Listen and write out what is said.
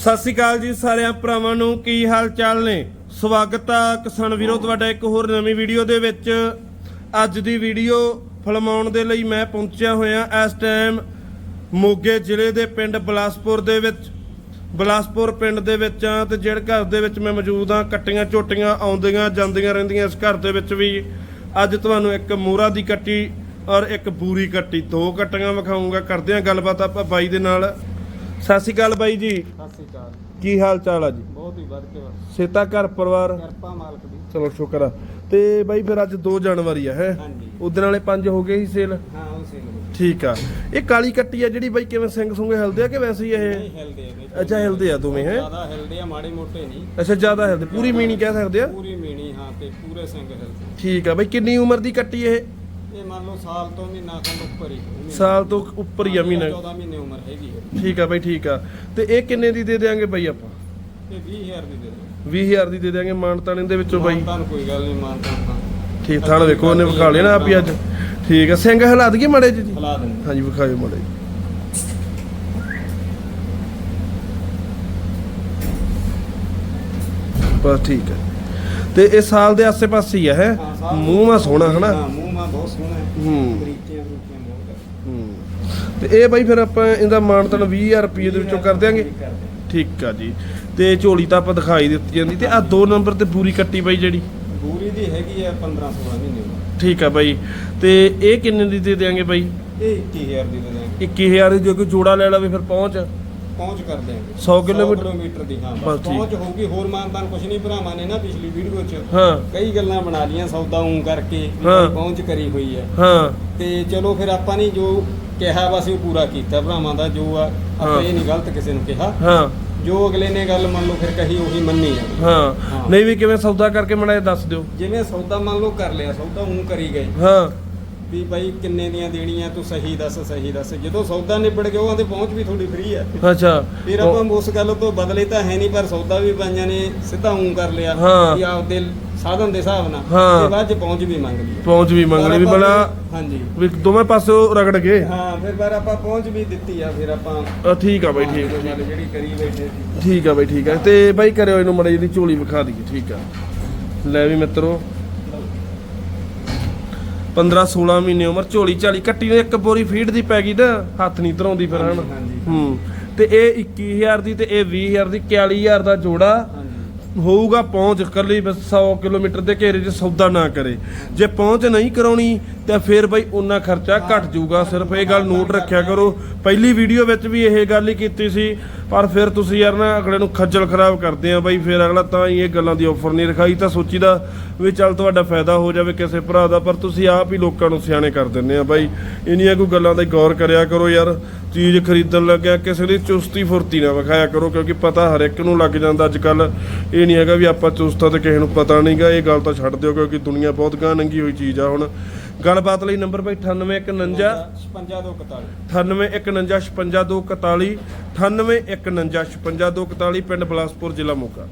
ਸਤਿ ਸ਼੍ਰੀ ਅਕਾਲ ਜੀ ਸਾਰਿਆਂ ਭਰਾਵਾਂ ਨੂੰ, ਕੀ ਹਾਲ ਚਾਲ ਨੇ? ਸਵਾਗਤ ਆ ਕਿਸਾਨ ਵੀਰੋ, ਤੁਹਾਡਾ ਇੱਕ ਹੋਰ ਨਵੀਂ ਵੀਡੀਓ ਦੇ ਵਿੱਚ। ਅੱਜ ਦੀ ਵੀਡੀਓ ਫਲਮਾਉਣ ਦੇ ਲਈ ਮੈਂ ਪਹੁੰਚਿਆ ਹੋਇਆ ਇਸ ਟਾਈਮ ਮੋਗੇ ਜ਼ਿਲ੍ਹੇ ਦੇ ਪਿੰਡ ਬਲਾਸਪੁਰ ਦੇ ਵਿੱਚ। ਬਲਾਸਪੁਰ ਪਿੰਡ ਦੇ ਵਿੱਚ ਆ ਤੇ ਜਿਹੜੇ ਘਰ ਦੇ ਵਿੱਚ ਮੈਂ ਮੌਜੂਦ ਆ ਕੱਟੀਆਂ ਝੋਟੀਆਂ ਆਉਂਦੀਆਂ ਜਾਂਦੀਆਂ ਰਹਿੰਦੀਆਂ ਇਸ ਘਰ ਦੇ ਵਿੱਚ ਵੀ। ਅੱਜ ਤੁਹਾਨੂੰ ਇੱਕ ਮੋਰਾ ਦੀ ਕੱਟੀ ਔਰ ਇੱਕ ਬੂਰੀ ਕੱਟੀ। ਦੋ ਕੱਟੀਆਂ ਵਿਖਾਉਂਗਾ ਕਰਦੇ ਆ ਗੱਲਬਾਤ ਆਪਾਂ ਬਾਈ ਦੇ ਨਾਲ। ਸਤਿ ਸ਼੍ਰੀ ਅਕਾਲ ਬਾਈ ਜੀ। ਸਤਿ ਸ੍ਰੀ ਅਕਾਲ। ਕੀ ਹਾਲ ਚਾਲ ਆ ਜੀ? ਬਹੁਤ ਹੀ ਵੱਧ ਕੇ ਵਾ। ਸੇਤਾ ਘਰ ਪਰਿਵਾਰ? ਕਿਰਪਾ ਮਾਲਕ ਦੀ। ਚਲੋ ਸ਼ੁਕਰ ਆ। ਤੇ ਬਾਈ ਫਿਰ ਅੱਜ 2 ਜਨਵਰੀ ਆ ਹੈ? ਹਾਂਜੀ। ਉਦੋਂ ਵਾਲੇ 5 ਹੋ ਗਏ ਸੀ ਸੇਲ? ਹਾਂ ਉਹ ਸੇਲ ਠੀਕ ਆ। ਇਹ ਕਾਲੀ ਕੱਟੀ ਆ ਜਿਹੜੀ ਬਾਈ ਕਿਵੇਂ ਸਿੰਘ ਸੁੰਗੇ ਹਿਲਦੇ ਆ ਕਿ ਵੈਸੇ ਹੀ ਨਹੀਂ ਇਹ ਹਿਲਦੇ ਆ ਬਈ। ਅੱਛਾ ਹਿਲਦੇ ਆ ਦੋਵੇਂ ਹੈ? ਜ਼ਿਆਦਾ ਹਿਲਦੇ ਆ ਮਾੜੇ ਮੋਟੇ ਨਹੀਂ। ਅੱਛਾ ਜ਼ਿਆਦਾ ਹਿਲਦੇ। ਪੂਰੀ ਮੀਣੀ ਕਹਿ ਸਕਦੇ ਆ? ਪੂਰੀ ਮੀਣੀ ਹਾਂ ਤੇ ਪੂਰੇ ਸਿੰਘ ਹਿਲਦੇ ਠੀਕ ਆ। ਬਾਈ ਕਿੰਨੀ ਉਮਰ ਦੀ ਕੱਟੀ ਇਹ? ਇਹ ਮੰਨ ਲਓ ਸਾਲ ਤੋਂ ਮਹੀਨਾ ਖੰਡ ਉੱਪਰ ਹੀ। ਮਹੀਨਾ। ਸਾਲ ਤੋਂ ਉੱਪਰ ਹੀ ਆ ਮਹੀਨਾ। 14 ਮਹੀਨੇ ਉਮਰ ਹੈਗੀ ਹੈ ਠੀਕ ਆ ਬਾਈ ਠੀਕ ਆ। ਤੇ ਇਹ ਕਿੰਨੇ ਦੀ ਦੇ ਦੇਾਂਗੇ ਬਾਈ ਆਪਾਂ? ਤੇ 20000 ਦੀ ਦੇ ਦਿਓ 20000 ਦੀ ਦੇ ਦੇਾਂਗੇ ਮਾਨਤਾਨ ਦੇ ਵਿੱਚੋਂ ਬਾਈ। ਤੁਹਾਨੂੰ ਕੋਈ ਗੱਲ ਨਹੀਂ ਮਾਨਤਾ ਤਾਂ ਠੀਕ ਥਾਲ ਵੇਖੋ ਉਹਨੇ ਵਿਖਾ ਲੈਣਾ ਆਪੀ ਅੱਜ। ਠੀਕ ਆ ਸਿੰਘ ਹਿਲਾ ਦਈਏ ਮੜੇ ਜੀ? ਖਲਾ ਦਿੰਦੇ ਹਾਂਜੀ ਵਿਖਾਇਓ ਮੜੇ ਬਸ ਠੀਕ ਹੈ ਤੇ ਇਹ ਸਾਲ ਦੇ ਆਸੇ-ਪਾਸੇ ਹੀ ਆ ਹੈ? ਹਾਂ, ਸਾਲ ਮੂੰਹ ਮਾ ਸੋਹਣਾ ਹਨਾ? ਹਾਂ ਮੂੰਹ ਮਾ ਬਹੁਤ ਸੋਹਣਾ ਹੈ। ਹੂੰ। ਬਰੀਕੀਆਂ ਬਰੀਕੀਆਂ ਬਹੁਤ ਹੈ। ਹੂੰ। ਤੇ ਇਹ ਬਾਈ ਫਿਰ ਆਪਾਂ ਇਹਦਾ ਮਾਨਤਨ 20000 ਰੁਪਏ ਦੇ ਵਿੱਚੋਂ ਕਰ ਦਿਆਂਗੇ? ਕਰ ਦਿਆਂਗੇ। ਠੀਕ ਆ ਜੀ। ਤੇ ਝੋਲੀ ਤਾਂ ਆਪਾਂ ਦਿਖਾਈ ਦਿੱਤੀ ਜਾਂਦੀ। ਤੇ ਆ ਦੋ ਨੰਬਰ ਤੇ ਪੂਰੀ ਕੱਟੀ ਬਾਈ ਜਿਹੜੀ? ਬੂਰੀ ਦੀ ਹੈਗੀ ਆ 15 16 ਮਹੀਨੇ ਠੀਕ ਆ ਬਾਈ। ਤੇ ਇਹ ਕਿੰਨੇ ਦੀ ਦੇ ਦਿਆਂਗੇ ਬਾਈ? ਇਹ 21000 ਦੀ ਦੇ ਦਾਂਗੇ 21000 ਦੀ ਜੇ ਕੋਈ ਜੋੜਾ ਲੈ ਲਵੇ ਫਿਰ ਪਹੁੰਚ। ਪਹੁੰਚ ਕਰ ਦਿਆਂਗੇ 100 ਕਿਲੋਮੀਟਰ? ਕਿਲੋਮੀਟਰ ਦੀ ਹਾਂ ਬਸ ਠੀਕ। ਪਹੁੰਚ ਹੋਊਗੀ ਹੋਰ ਮਾਨਤਾਨ ਕੁਛ ਨਹੀਂ ਭਰਾਵਾਂ ਨੇ ਨਾ ਪਿਛਲੀ ਵੀਡੀਓ 'ਚ ਹਾਂ ਕਈ ਗੱਲਾਂ ਬਣਾ ਲੀਆਂ ਸੌਦਾ ਉਂ ਕਰਕੇ ਵੀ ਹਾਂ। ਪਹੁੰਚ ਕਰੀ ਹੋਈ ਹੈ ਹਾਂ ਤੇ ਚਲੋ ਫਿਰ ਆਪਾਂ ਨੇ ਜੋ ਕਿਹਾ ਵਾ ਅਸੀਂ ਉਹ ਪੂਰਾ ਕੀਤਾ ਭਰਾਵਾਂ ਦਾ ਜੋ ਆ ਹਾਂ। ਆਪਾਂ ਇਹ ਨਹੀਂ ਗਲਤ ਕਿਸੇ ਨੂੰ ਕਿਹਾ ਹਾਂ ਜੋ ਅਗਲੇ ਨੇ ਗੱਲ ਮੰਨ ਲਓ ਫਿਰ ਕਹੀ ਉਹੀ ਮੰਨੀ ਆ ਹਾਂ ਹਾਂ। ਨਹੀਂ ਵੀ ਕਿਵੇਂ ਸੌਦਾ ਕਰਕੇ ਮੜਾ ਦੱਸ ਦਿਓ ਜਿਵੇਂ ਸੌਦਾ ਮੰਨ ਲਓ ਕਰ ਲਿਆ ਸੌਦਾ ਉਂ ਕਰੀ ਗਏ ਹਾਂ ਵੀ ਬਾਈ ਕਿੰਨੇ ਦੀਆਂ ਦੇਣੀਆਂ ਤੂੰ ਸਹੀ ਦੱਸ ਸਹੀ ਦੱਸ। ਜਦੋਂ ਸੌਦਾ ਨਿਬੜ ਗਿਆ ਉਹਦੇ ਪਹੁੰਚ ਵੀ ਥੋੜੀ ਫ੍ਰੀ ਆ। ਅੱਛਾ। ਫਿਰ ਆਪਾਂ ਉਸ ਗੱਲ ਤੋਂ ਬਦਲੇ ਤਾਂ ਹੈ ਨਹੀਂ ਪਰ ਸੌਦਾ ਵੀ ਪਾਈਆਂ ਨੇ ਸਿੱਧਾ ਉਂ ਕਰ ਲਿਆ। ਵੀ ਆਪਦੇ ਸਾਧਨ ਦੇ ਹਿਸਾਬ ਨਾਲ। ਹਾਂ। ਤੇ ਬਾਅਦ ਚ ਪਹੁੰਚ ਵੀ ਮੰਗ ਲਈ ਪਹੁੰਚ ਵੀ ਮੰਗਣੀ ਵੀ ਪਰ ਆਪਾਂ ਬੜਾ ਹਾਂਜੀ। ਵੀ ਦੋਵੇਂ ਪਾਸੋਂ ਰਗੜ ਗਏ। ਹਾਂ ਫਿਰ ਪਰ ਆਪਾਂ ਪਹੁੰਚ ਵੀ ਦਿੱਤੀ ਆ ਫਿਰ ਆਪਾਂ ਠੀਕ ਆ ਬਾਈ ਠੀਕ ਜਿਹੜੀ ਕਰੀ ਬੈਠੇ ਸੀ। ਠੀਕ ਆ ਬਾਈ ਠੀਕ ਆ। ਤੇ ਬਾਈ ਕਰਿਓ ਇਹਨੂੰ ਮੜਾ ਜਿਹੀ ਝੋਲੀ ਵਿਖਾ ਦਈਏ ਠੀਕ ਆ। ਲੈ ਵੀ ਮਿੱਤਰੋ। 15 16 ਮਹੀਨੇ ਉਮਰ ਝੋਲੀ ਝਾਲੀ ਕੱਟੀ ਨੂੰ ਇੱਕ ਬੋਰੀ ਫੀਡ ਦੀ ਪੈ ਗਈ ਨਾ ਹੱਥ ਨਹੀਂ ਧਰਾਉਂਦੀ ਫਿਰ ਹਾਂਜੀ। ਹੂੰ ਤੇ ਇਹ 21000 ਦੀ ਤੇ ਇਹ 20000 ਦੀ 41000 ਦਾ ਜੋੜਾ ਹੋਊਗਾ, ਪਹੁੰਚ ਇਕੱਲੀ ਬਸ 100 ਕਿਲੋਮੀਟਰ ਦੇ ਘੇਰੇ 'ਚ ਸੌਦਾ ਨਾ ਕਰੇ। ਜੇ ਪਹੁੰਚ ਨਹੀਂ ਕਰਾਉਣੀ, ਤਾਂ ਫਿਰ ਬਈ ਉਹਨਾਂ ਖਰਚਾ ਘਟ ਜਾਊਗਾ। ਸਿਰਫ ਇਹ ਗੱਲ ਨੋਟ ਰੱਖਿਆ ਕਰੋ। ਪਹਿਲੀ ਵੀਡੀਓ ਵਿੱਚ ਵੀ ਇਹ ਗੱਲ ਹੀ ਕੀਤੀ ਸੀ, ਪਰ ਫਿਰ ਤੁਸੀਂ ਯਾਰ ਨਾ ਅਗਲੇ ਨੂੰ ਖੱਜਲ ਖਰਾਬ ਕਰਦੇ ਆ ਬਈ, ਫਿਰ ਅਗਲਾ ਤਾਂ ਹੀ ਇਹ ਗੱਲਾਂ ਦੀ ਆਫਰ ਨਹੀਂ ਰਖਾਈ। ਤਾਂ ਸੋਚੀਦਾ ਵੀ ਚੱਲ ਤੁਹਾਡਾ ਫਾਇਦਾ ਹੋ ਜਾਵੇ ਕਿਸੇ ਭਰਾ ਦਾ, ਪਰ ਤੁਸੀਂ ਆਪ ਹੀ ਲੋਕਾਂ ਨੂੰ ਸਿਆਣੇ ਕਰ ਦਿੰਦੇ ਆ ਬਾਈ। ਇੰਨੀਆਂ ਕੋਈ ਗੱਲਾਂ ਦਾ ਗੌਰ ਕਰਿਆ ਕਰੋ ਯਾਰ। ਚੀਜ਼ ਖਰੀਦਣ ਲੱਗਿਆ, ਕਿਸੇ ਦੀ ਚੁਸਤੀ ਫੁਰਤੀ ਨਾ ਵਿਖਾਇਆ ਕਰੋ, ਕਿਉਂਕਿ ਪਤਾ ਹਰ ਇੱਕ ਨੂੰ ਲੱਗ ਜਾਂਦਾ ਅੱਜ ਕੱਲ ਇਹ ਨਹੀਂ ਹੈਗਾ ਵੀ ਆਪਾਂ ਚੁਸਤ ਤੇ ਕਿਸੇ ਨੂੰ ਪਤਾ ਨਹੀਂਗਾ, ਇਹ ਗੱਲ ਤਾਂ ਛੱਡ ਦਿਓ ਕਿਉਂਕਿ ਦੁਨੀਆ ਬਹੁਤ ਗਾਂ ਨੰਗੀ ਹੋਈ ਚੀਜ਼ ਆ ਹੁਣ। ਗੱਲਬਾਤ ਲਈ ਨੰਬਰ ਬਈ 9851 5241 9851 56 241 9851 56 241 ਪਿੰਡ ਬਲਾਸਪੁਰ, ਜ਼ਿਲ੍ਹਾ ਮੋਗਾ।